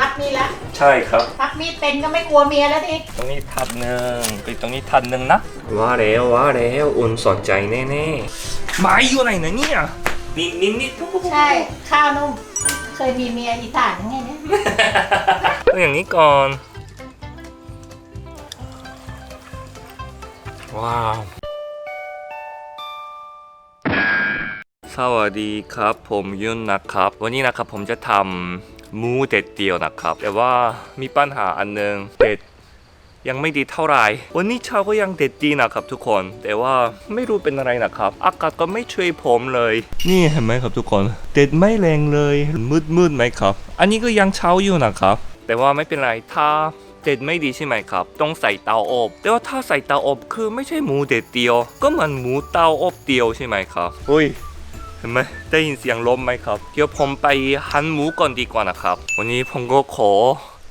รับมีดแล้วใช่ครับรับมีดเป็นก็ไม่กลัวเมียแล้วทีตรงนี้ทันหนึ่งไปตรงนี้ทันหนึ่งนะว่าแล้วว่าแล้วอุ่นสนใจแน่ๆไม้อยู่ไหนนะเนี่ยนิดนิดนิดใช่ข้าวนุ่ม เคยมีเมียอีสานยังไงเนี่ยต้องอย่างนี้ก่อน ว้าว สวัสดีครับ ผมยุ่นนะครับ วันนี้นะครับผมจะทำห มูเด็ดเดียวนะครับ แต่ว่ามีปัญหาอันหนึงเด็ดยังไม่ดีเท่าไหร่วันนี้เช้าก็ยังเด็ดดีนะครับทุกคน แต่ว่าไม่รู้เป็นอะไรนะครับ อากาศก็ไม่ช่วยผมเลย นี่เห็นไหมครับทุกคน เด็ดไม่แรงเลย มืดมืดไหมครับ อันนี้ก็ยังเช้าอยู่นะครับ แต่ว่าไม่เป็นไร ถ้าเด็ดไม่ดีใช่ไหมครับ ต้องใส่เตาอบ แต่ว่าถ้าใส่เตาอบคือไม่ใช่หมูเด็ดเดียว ก็เหมือนหมูเตาอบเดียวใช่ไหมครับ อุ้ย เห็นไหมได้ยินเสียงลมไหมครับ เดี๋ยวผมไปหั่นหมูก่อนดีกว่านะครับ วันนี้ผมก็ขอ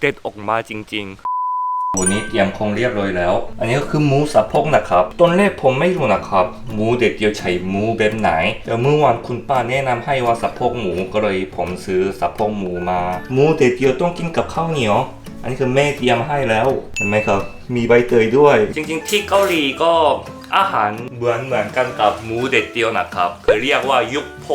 เด็ดออกมาจริงๆวันนี้เตรียมคงเรียบร้อยแล้ว อันนี้ก็คือหมูสะโพกนะครับ ตอนแรกผมไม่รู้นะครับหมูเด็ดเดียวใช้หมูแบบไหน แต่เมื่อวานคุณป้าแนะนำให้ว่าสะโพกหมูก็เลยผมซื้อสะโพกหมูมา หมูเด็ดเดียวต้องกินกับข้าวเหนียว อันนี้คือแม่เตรียมให้แล้ว เห็นไหมครับ มีใบเตยด้วย จริงๆ ที่เกาหลีก็ อาหารเหมือนเหมือนกันกับหมูเด็ดเดียวนะครับคือเรียกว่ายุกโพ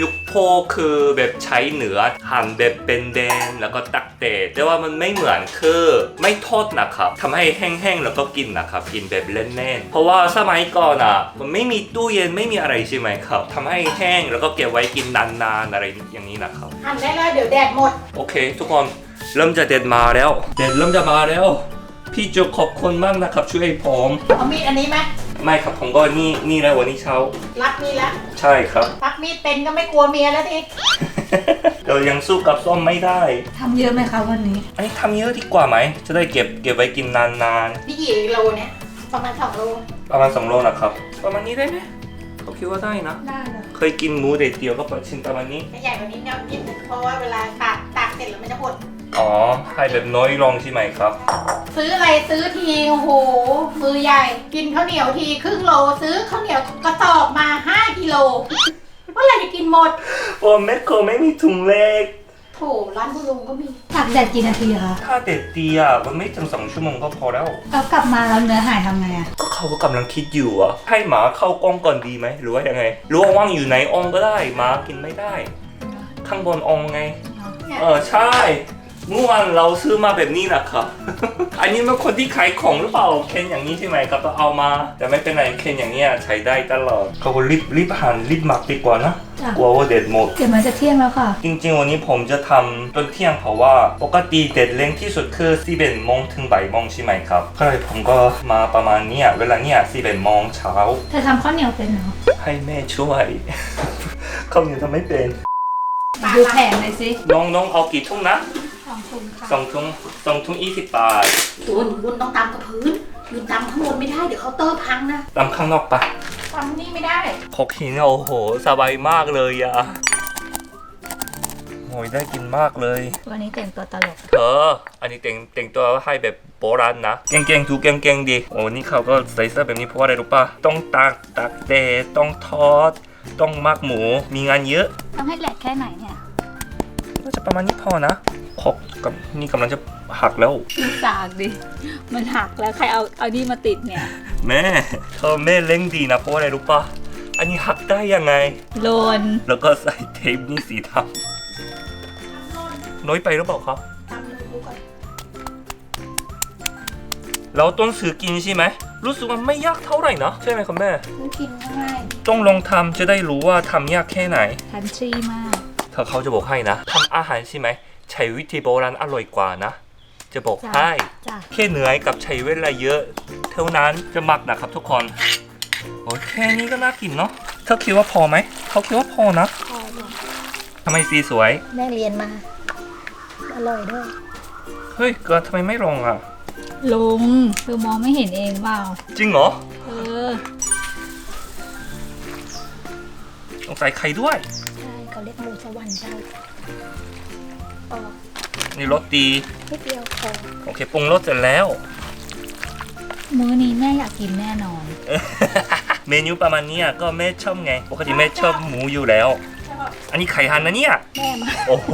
ยุกโพคือแบบใช้เนื้อหั่นแบบเป็นแดนแล้วก็ตักเตะแต่ว่ามันไม่เหมือนคือไม่ทอดนะครับทำให้แห้งๆแล้วก็กินนะครับ กินแบบเล่นๆเพราะว่าสมัยก่อนอะมันไม่มีตู้เย็นไม่มีอะไรใช่ไหมครับทำให้แห้งแล้วก็เก็บไว้กินนานๆอะไรอย่างนี้นะครับหั่นได้แล้วเดี๋ยวแดดหมด โอเค ทุกคนเริ่มจะเด็ดมาแล้ว เด็ดเริ่มจะมาแล้ว พี่จุกขอบคุณมากนะครับช่วยผมเอามีดอันนี้ไหม ไม่ครับผมก็นี่นี่แล้ววันนี้เช้า รับมีดแล้วใช่ครับรับมีดเป็นก็ไม่กลัวเมียแล้วทีเรายังสู้กับส้มไม่ได้ ทำเยอะไหมคะวันนี้ อันนี้ทำเยอะดีกว่าไหม จะได้เก็บเก็บไว้กินนานพี่กี่โลเนี่ยประมาณสองโลๆ ประมาณ2โลนะครับ ประมาณนี้ได้ไหมผมคิดว่าได้นะ ได้เลยเคยกินหมูเด็ดเดียวก็ประชิ้นประมาณนี้ ถ้าใหญ่กว่านี้เนี่ยนิดนึงเพราะว่าเวลาตากตากเสร็จแล้วมันจะหด อ๋อ ให้แบบน้อยลงใช่ไหมครับ ซื้ออะไรซื้อทีโอ้โหมือใหญ่ กินข้าวเหนียวทีครึ่งโลซื้อข้าวเหนียวกระสอบมา 5กิโลเมื่อไหร่จะกินหมดโอ้แมคโครไม่มีถุงเล็ก โถร้านคุณลุงก็มีตากแดดกี่นาทีคะถ้าเด็ดเดียวมันไม่ถึงสองชั่วโมงก็พอแล้ว แล้วกลับมาแล้วเนื้อหายทำไงอะก็เขาก็กำลังคิดอยู่อะให้หมาเข้ากล้องก่อนดีไหม หรือว่ายังไง หรือว่าว่างอยู่ไหนองก็ได้ หมากินไม่ได้ ข้างบนองไง เนี่ยเออใช่ เมื่อวานเราซื้อมาแบบนี้นะครับ อันนี้มันคนที่ขายของหรือเปล่า เคนอย่างนี้ใช่ไหมครับก็เอามา แต่ไม่เป็นไร เคนอย่างเนี้ยใช้ได้ตลอด เขาก็รีบรีบหั่นรีบหมักดีกว่านะ จ้ะ กลัวว่าเด็ดหมด เดี๋ยวมันจะเที่ยงแล้วค่ะ จริงๆ วันนี้ผมจะทำตอนเที่ยงเพราะว่า ปกติเด็ดเร่งที่สุดคือ4เป็นโมงถึงบ่ายโมงใช่ไหมครับก็เลยผมก็มาประมาณเนี้ยเวลาเนี้ย4เป็นโมงเช้า เธอทำข้าวเหนียวเป็นเหรอให้แม่ช่วย เขายังทำไม่เป็น ดูแผงเลยสิน้องน้องเอากี่ทุ่งนะสอง ถุงค่ะสองทุ่งสองทุ่งยี่สิบบาทบุญบุญต้องตำกับพื้นยืนตำข้างบนไม่ได้เดี๋ยวเคาน์เตอร์พังนะตามข้างนอกปะตำนี่ไม่ได้ขกหินโอ้โหสบายมากเลยอะโอ้ยได้กินมากเลย วันนี้แต่งตัวตลก เธอ อันนี้แต่งแต่งตัวให้แบบโบราณนะ เก่งๆดูเก่งๆดี โอ้นี่เขาก็ใส่เสื้อแบบนี้เพราะว่าอะไรรู้ป่ะ ต้องตากตากแดดต้องทอด ต้องหมักหมู มีงานเยอะ ต้องให้แหลกแค่ไหนเนี่ย ก็จะประมาณนี้พอนะ คกกับนี่กำลังจะหักแล้วดูสากดิ มันหักแล้วใครเอาเอานี่มาติดเนี่ย แม่เธอแม่เล่งดีนะเพราะว่าอะไรรู้ป่ะอันนี้หักได้ยังไง โลน แล้วก็ใส่เทปนี่สีดำน้อยไปหรือเปล่าครับตำเลยดูก่อนเราต้องซื้อกินใช่ไหม รู้สึกว่าไม่ยากเท่าไหร่นะใช่ไหมครับแม่มันกินง่ายต้องลองทำจะได้รู้ว่าทำยากแค่ไหน ทันทรีมาก เธอเขาจะบอกให้นะทำอาหารใช่ไหม ใช้วิธีโบราณอร่อยกว่านะ จะบอกจ้ะให้จ้ะแค่เหนื่อยกับใช้เวลาเยอะ เท่านั้นจะมักนะครับทุกคนโอ้ยแค่นี้ก็น่ากินเนาะเธอคิดว่าพอไหมเขาคิดว่าพอนะพอเลยทำไมสีสวย แม่เรียนมา อร่อยด้วย เฮ้ยเกิดทำไมไม่ลงอะ ลงเธอมองไม่เห็นเองเปล่า จริงเหรอ เออต้องใส่ไข่ด้วย ใช่เขาเรียกหมูสวรรค์เจ้า ออกนี่รสดีนิดเดียวพอโอเคปรุงรสเสร็จแล้ว มื้อนี้แม่อยากกินแน่นอน เมนูประมาณเนี้ยก็แม่ชอบไงปกติแม่ชอบหมูอยู่แล้วใช่อบอันนี้ไข่หันนะเนี่ย แม่มาโอ้โห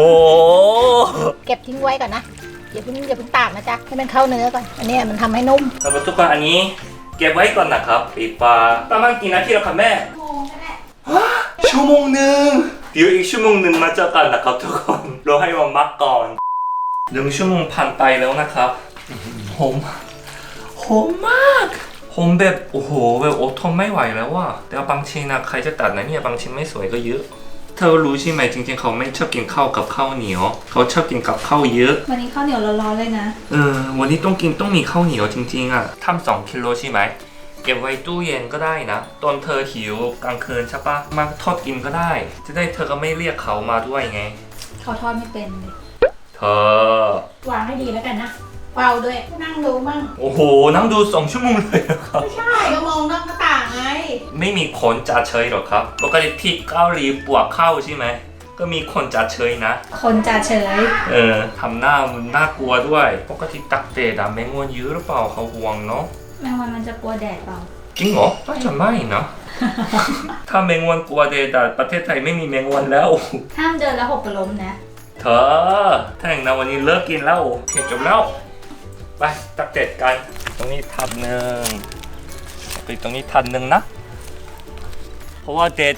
เก็บทิ้งไว้ก่อนนะอย่าเพิ่งอย่าเพิ่งตากนะจ๊ะให้มันเข้าเนื้อก่อนอันเนี้ยมันทำให้นุ่มแล้วก็ทุกคนอันนี้เก็บไว้ก่อนนะครับปิดปลาประมาณกี่นาทีแล้วครับแม่ชั่วโมงหนึ่ง เดี๋ยวอีกชั่วโมงหนึ่งมาเจอกันนะครับทุกคน เราให้มันมักก่อนหนึ่งชั่วโมงผ่านไปแล้วนะครับหอมหอมมากหอมแบบโอ้โหแบบอดทนไม่ไหวแล้วว่ะแต่ว่าบางชิ้นนะใครจะตัดนะเนี่ยบางชิ้นไม่สวยก็เยอะเธอรู้ใช่ไหมจริง ๆ เขาไม่ชอบกินข้าวกับข้าวเหนียว เขาชอบกินกับข้าวเยอะ วันนี้ข้าวเหนียวร้อนๆเลยนะ เออ วันนี้ต้องกินต้องมีข้าวเหนียวจริงๆอะทำสองกิโลใช่ไหม เก็บไว้ตู้เย็นก็ได้นะ ตอนเธอหิวกลางคืนใช่ปะมาทอดกินก็ได้ จะได้เธอก็ไม่เรียกเขามาด้วยไง เขาทอดไม่เป็นเลยเธอ วางให้ดีแล้วกันนะเฝ้าด้วยนั่งดูมั่งโอ้โห นั่งดูสองชั่วโมงเลยเหรอครับไม่ใช่ก็มองนอกหน้าต่างไงไม่มีคนจ่าเฉยหรอกครับปกติที่เกาหลีปวกเข้าใช่ไหม ก็มีคนจ่าเฉยนะ คนจ่าเฉยเออทำหน้ามันน่ากลัวด้วย ปกติตักเตะดาแมงวันเยอะหรือเปล่าเขาห่วงเนาะ แมงวันมันจะกลัวแดดเปล่าจริงเหรอน่าจะไม่นะ ถ้าแมงวันกลัวเดดาประเทศไทยไม่มีแมงวันแล้ว ห้ามเดินแล้วหกล้มนะ เธอถ้าอย่างนั้นวันนี้เลิกกินแล้วโอเคจบแล้ว ไปตักเจ็ดกัน ตรงนี้ทันหนึ่งไปตรงนี้ทันหนึ่งนะ เพราะว่าเด็ด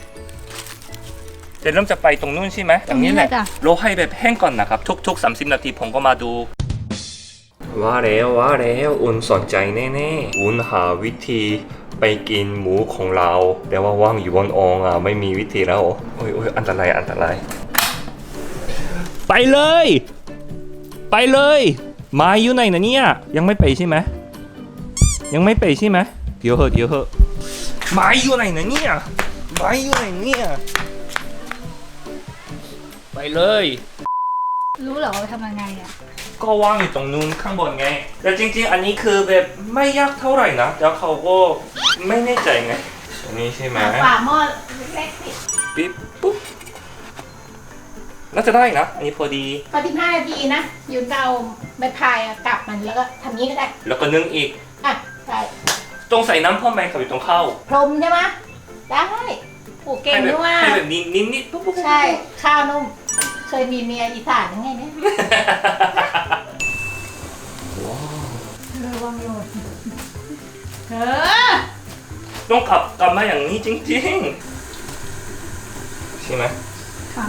เด็ดเริ่มจะไปตรงนู้นใช่ไหมอย่างนี้แหละตรงนี้เลยจ้ะโลให้แบบแห้งก่อนนะครับ ทุกๆ 30 นาทีผมก็มาดู ว่าแล้วว่าแล้วอุ่นสนใจแน่ๆ อุ่นหาวิธีไปกินหมูของเรา แต่ว่าว่างอยู่บนองอะไม่มีวิธีแล้วโอ้ยโอ้ยอันตรายอันตราย ไปเลย ไปเลยมาอยู่ไหนนะเนี่ยยังไม่ไปใช่ไหมยังไม่ไปใช่ไหมเดี๋ยวเหอะเดี๋ยวเหอะมาอยู่ไหนนะเนี่ยมาอยู่ไหนเนี่ยไปเลย รู้เหรอว่าทำยังไงอะ ก็ว่างอยู่ตรงนู้นข้างบนไง แต่จริง ๆ อันนี้คือแบบไม่ยากเท่าไหร่นะแล้วเขาก็ไม่แน่ใจไงอันนี้ใช่ไหมฝาหม้อเล็กๆสิปิ๊บปุ๊บน่าจะได้นะ อันนี้พอดีพอสิบห้านาทีนะยืนเอาใบพายอะกลับมันแล้วก็ทำนี้ก็ได้ แล้วก็นึ่งอีก อะใช่ต้องใส่น้ำเพ่อมไหมครับอยู่ตรงข้าวพรมใช่ไหมได้โอ้เก่งให้แบด้บวยให้แบบนิดนิดนิดปุ๊บปุ๊บปุ๊บใช่ข้าวนุ่ม เคยมีเมียอีสานยังไงเนี่ย วังโยนเออต้องกลับกลับมาอย่างนี้จริงๆ ใช่ไหมค่ะ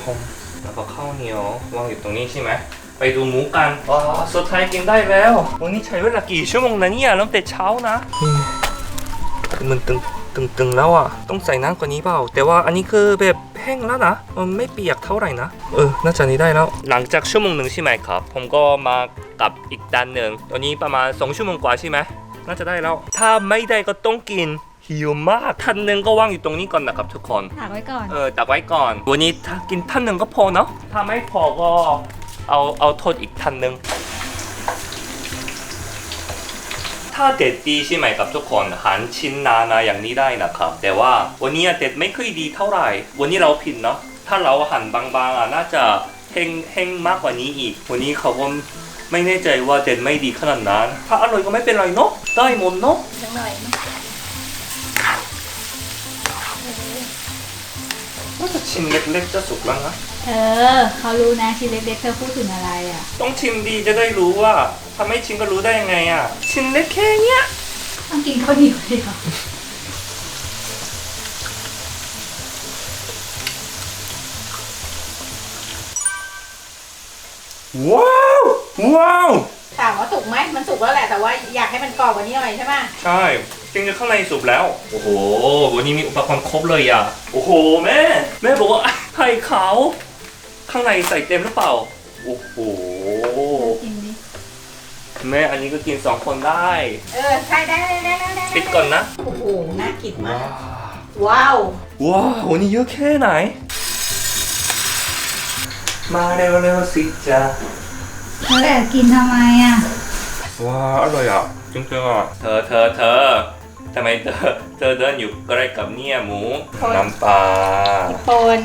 พองแล้วก็ข้าวเหนียววางอยู่ตรงนี้ใช่ไหม ไปดูหมูกันว้าวสุดท้ายกินได้แล้ว วันนี้ใช้เวลากี่ชั่วโมงนะเนี่ยเริ่มแต่เช้านะคือมันตึงตึงตึงแล้วอะ ต้องใส่น้ำกว่านี้เปล่า แต่ว่าอันนี้คือแบบแห้งแล้วนะ มันไม่เปียกเท่าไหร่นะ เออ น่าจะนี้ได้แล้ว หลังจากชั่วโมงหนึ่งใช่ไหมครับ ผมก็มา กลับอีกด้านหนึ่งตอนนี้ประมาณ 2 ชั่วโมงกว่าใช่ไหมน่าจะได้แล้ว ถ้าไม่ได้ก็ต้องกินหิวมากท่านหนึ่งก็วางอยู่ตรงนี้ก่อนนะครับทุกคนถากไว้ก่อน เออตักไว้ก่อน วันนี้ถ้ากินท่านหนึ่งก็พอเนาะถ้าไม่พอก็เอาเอาโทษอีกท่านหนึ่งถ้าเด็ดดีใช่ไหมครับทุกคนหันชิ้นนานาอย่างนี้ได้นะครับ แต่ว่าวันนี้เด็ดไม่ค่อยดีเท่าไหร่ วันนี้เราผิดเนาะถ้าเราหั่นบางๆอะน่าจะแห้งแห้งมากกว่านี้อีก วันนี้เขาก็ ไม่แน่ใจว่าเด็ดไม่ดีขนาดนั้น ถ้าอร่อยก็ไม่เป็นไรเนาะได้หมดเนาะจังหน่อยนะน่าจะชิ้นเล็กๆจะสุกแล้วนะเออเขารู้นะชิ้นเล็กๆเธอพูดถึงอะไรอะ ต้องชิมดีจะได้รู้ว่าถ้าไม่ชิมก็รู้ได้ยังไงอะ ชิมเล็กแค่เนี้ยต้องกินข้าวเหนียวเลยเหรอว้า วว้าว ถามว่าสุกไหมมันสุกแล้วแหละแต่ว่าอยากให้มันกรอบกว่านี้หน่อยใช่ไหมใช่ จริงๆข้างในสุกแล้ว โอ้โห วันนี้มีอุปกรณ์ครบเลยอะ โอ้โหแม่ แม่บอกว่าไข่ขาว ข้างในใส่เต็มหรือเปล่า โอ้โห กินดิแม่อันนี้ก็กินสองคนได้ เออใช่ได้ได้ได้ได้ได้ปิดก่อนนะ โอ้โหน่ากินมากว้าวว้าววันนี้เยอะแค่ไหน มาเร็วๆสิจ้า เธอแอบกินทำไมอะ ว้าวอร่อยอะจริงๆอะเธอเธอเธอทำไมเธอเธอเดินอยู่ใกล้กับเนี่ยหมูคน น้ำปลาคน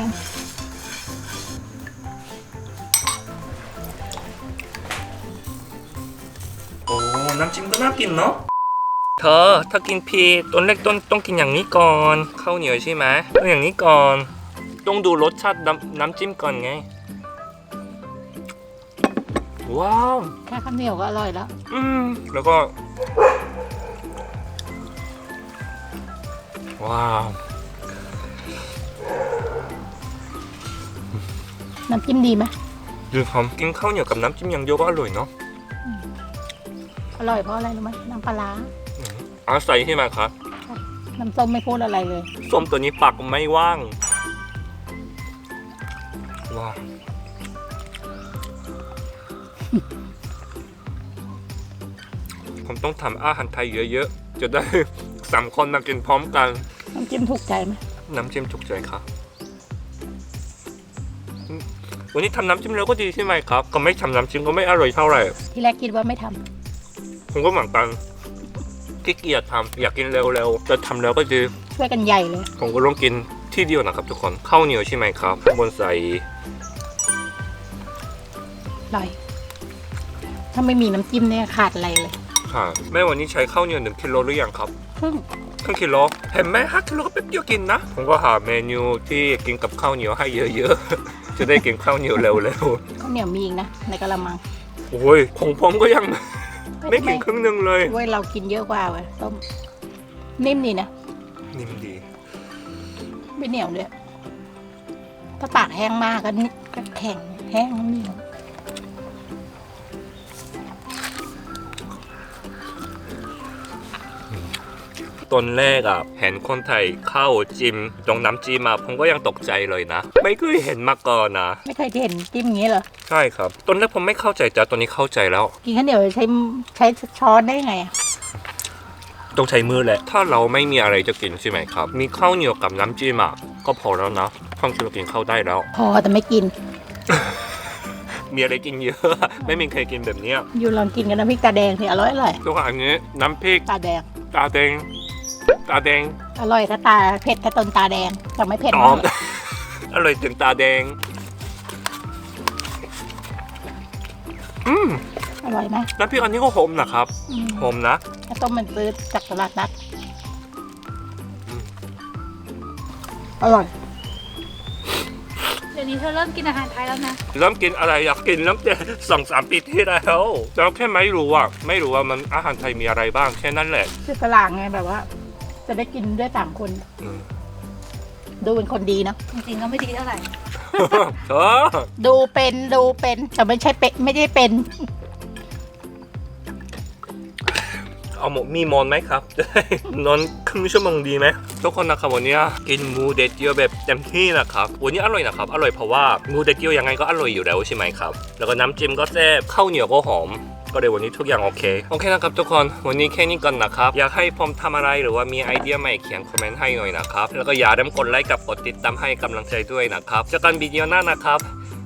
โอ้น้ำจิ้มก็น่ากินเนาะเธอถ้ากินพีต้นเล็กต้นต้องกินอย่างนี้ก่อนข้าวเหนียวใช่ไหมต้องอย่างนี้ก่อนตต้องดูรสชาติน้ำน้ำจิ้มก่อนไง ว้าว แค่ข้าวเหนียวก็อร่อยแล้ว อืม แล้วก็ ว้าว น้ำจิ้มดีไหมดูครับกินข้าวเหนียวกับน้ำจิ้มอย่างเดียวก็อร่อยเนาะอร่อยเพราะอะไรรู้ไหมน้ำปลาร้าอาศัยใช่ไหมครับน้ำส้มไม่พูดอะไรเลย ส้มตัวนี้ปากไม่ว่างว้าว ผมต้องทำอาหารไทยเยอะๆ จะได้ สามคนมากินพร้อมกัน น้ำจิ้มถูกใจไหมน้ำจิ้มถูกใจครับอืมวันนี้ทำน้ำจิ้มแล้วก็ดีใช่ไหมครับ ก็ไม่ทำน้ำจิ้มก็ไม่อร่อยเท่าไหร่ ที่แรกคิดว่าไม่ทำผมก็เหมือนกันขี้เกียจทำอยากกินเร็วๆแต่ทำแล้วก็ดี ช่วยกันใหญ่เลย ผมก็ลองกินที่เดียวนะครับทุกคนข้าวเหนียวใช่ไหมครับข้างบนใส่อร่อย ถ้าไม่มีน้ำจิ้มเนี่ยขาดอะไรเลย ค่ะ แม่วันนี้ใช้ข้าวเหนียวหนึ่งกิโลหรือยังครับครึ่งครึ่งกิโลเห็นไหมห้ากิโลก็แป๊บเดียวกินนะ ผมก็หาเมนูที่กินกับข้าวเหนียวให้เยอะๆ จะได้กินข้าวเหนียวเร็วข้าวเหนียวมีอีกนะในกะละมังๆ โอ้ยของผมก็ยัง ไม่กินครึ่งหนึ่งเลย เว้ยเรากินเยอะกว่าเว้ยต้มนิ่มดีนะนิ่มดี ไม่เหนียวเลยถ้าปากแห้งมากก็นิดก็แข็งแห้งเหนีย ตอนแรกอะเห็นคนไทยข้าวจิ้มตรงน้ำจิ้มมาผมก็ยังตกใจเลยนะ ไม่เคยเห็นมาก่อนนะ ไม่เคยเห็นจิ้มอย่างนี้เหรอ ใช่ครับ ตอนแรกผมไม่เข้าใจแต่ตอนนี้เข้าใจแล้ว กินข้าวเหนียวใช้ใช้ช้อนได้ไงอะต้องใช้มือแหละ ถ้าเราไม่มีอะไรจะกินใช่ไหมครับ มีข้าวเหนียวกับน้ำจิ้มอะก็พอแล้วนะท่องคิดว่ากินข้าวได้แล้ว พอแต่ไม่กิน มีอะไรกินเยอะ ไม่มีใครกินแบบเนี้ยอยู่ลองกินกันน้ำพริกตาแดงนี่อร่อยอร่อยทุกอันนี้น้ำพริกตาแดงตาแดง ตาแดงอร่อยถ้าตาเผ็ดถ้าต้นตาแดงแต่ไม่เผ็ดหอมามกอร่อยถึงตาแดง อืมอร่อยไหมน้ำพริกอันนี้ก็หอมนะครับอืมหอมนะข้าวต้มมันซื้อจากตลาดนัดอืมอร่อย เดี๋ยวนี้เธอเริ่มกินอาหารไทยแล้วนะเริ่มกินอะไรอยากกินน้ำแต่สองสามปีที่แล้วแต่แค่ไม่รู้อะไม่รู้ว่ามันอาหารไทยมีอะไรบ้างแค่นั้นแหละ ชื่อฝรั่งไงแบบว่า จะได้กินด้วยสามคน อืมดูเป็นคนดีเนาะจริงๆก็ไม่ดีเท่าไหร่ เออดูเป็นดูเป็นแต่ไม่ใช่เป็นไม่ได้เป็น เอาหมดมีมอนไหมครับ จะได้นอนครึ่งชั่วโมงดีไหมทุกคนนะครับวันนี้กินหมูเด็ดเดียวแบบเต็มที่นะครับวันนี้อร่อยนะครับอร่อยเพราะว่าหมูเด็ดเดียวยังไงก็อร่อยอยู่แล้วใช่ไหมครับแล้วก็น้ำจิ้มก็แซ่บข้าวเหนียวก็หอม ก็เลยวันนี้ทุกอย่างโอเค โอเคนะครับทุกคนวันนี้แค่นี้ก่อนนะครับ อยากให้ผมทำอะไรหรือว่ามีไอเดียใหม่เขียนคอมเมนต์ให้หน่อยนะครับ แล้วก็อย่าลืมกดไลค์กับกดติดตามให้กำลังใจด้วยนะครับเจอกันวิดีโอหน้านะครับ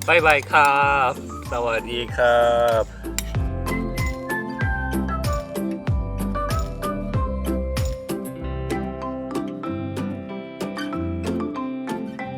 บ๊ายบายครับ สวัสดีครับ